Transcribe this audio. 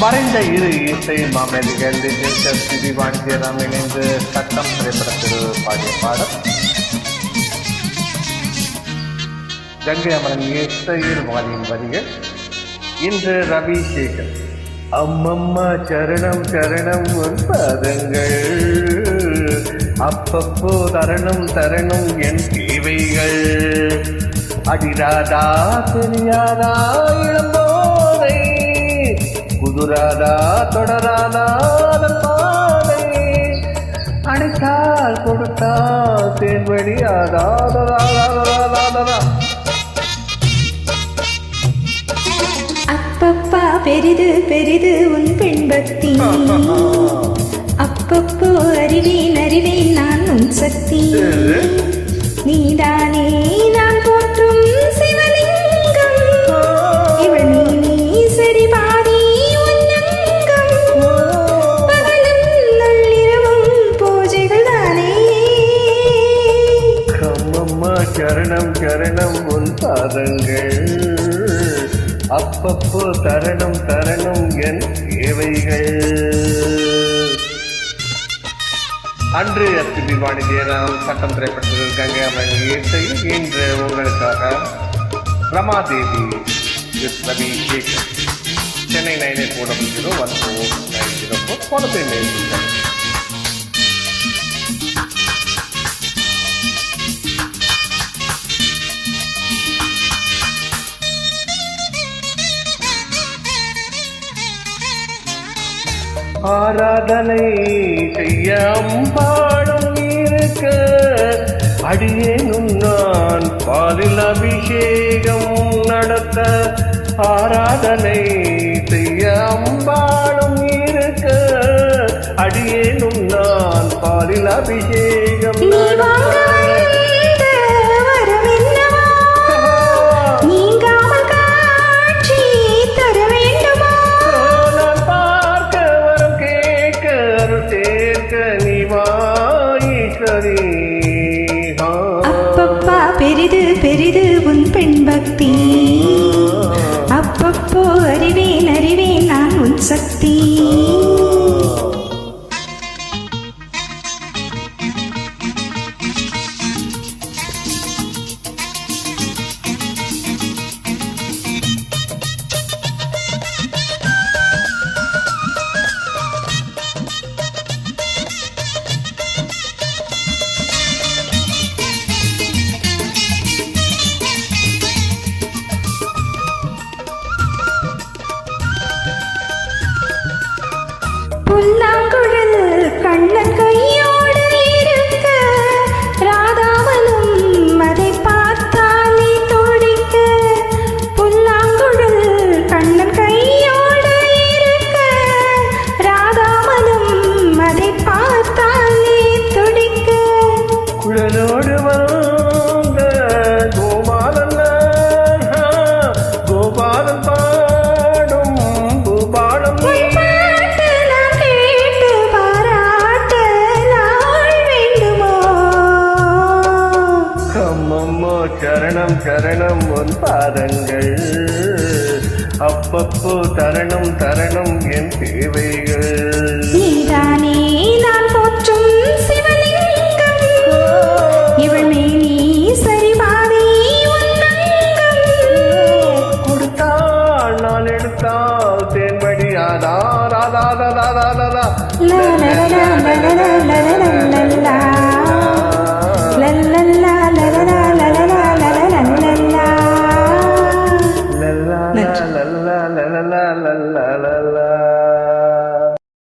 மறைந்த இரு இசை மாமேதிகள் சிவி வாணிஜியராம் இணைந்து சட்டம் திரைப்படத்தில் பாடிய பாடல். கங்கை அமரன் இசையில் வாலியின் வரிகள். இன்று ரவி சேகர் அம்மம்மா சரணம் சரணம் உன் பாதங்கள் அப்பப்போ தரணம் தரணம் என் தேவைகள். அடிராதா தெரியாதா இழந்தோ குதுராதா தொடராதா அதன் பாதை அணைத்தால் கொடுத்தால் தேன்வழியாதா அப்பப்பா பெரிது பெரிது உன் பெண்பக்தி அப்பப்போ அறிவேன் அறிவேன் நான் உன் சக்தி. நீதானே அம்மா சரணம் சரணம் உன் பாதங்கள். அப்பப்போ தரணம் தரணம் என் தேவைகள். அன்று எஸ்பி வாணிஜியராம் சட்டம் திரைப்படத்தில் கங்கை அம்மன் இசையில் இன்று உங்களுக்காக Ramadevi Ravi Chennai nine eight four double zero one four nine zero four குழந்தை மெயில் ஆராதனை செய்ய அம்பாடும் இருக்க. அடியேனும் நான் பாலில் அபிஷேகம் நடத்த. ஆராதனை செய்ய அம்பாடும் இருக்க. அடியேனும் நான் பாலில் அபிஷேகம் நீ அப்பப்பா பெரிது பெரிது உன் பெண் பக்தி. அப்பப்போ அறிவேன் அறிவேன் நான் உன் சக்தி. சரணம் சரணம் உன் பாதங்கள் அப்பப்போ தரணம் தரணம் என் தேவைகள் நீதானே நான் போற்றும் சிவலிங்கம் இவள் மேனி சரிபாதி கொடுத்தால் நான் எடுத்தால் தேன்வடி ஆதா ராதா ராதா ராதா லா லா லா லா லா லா லா லா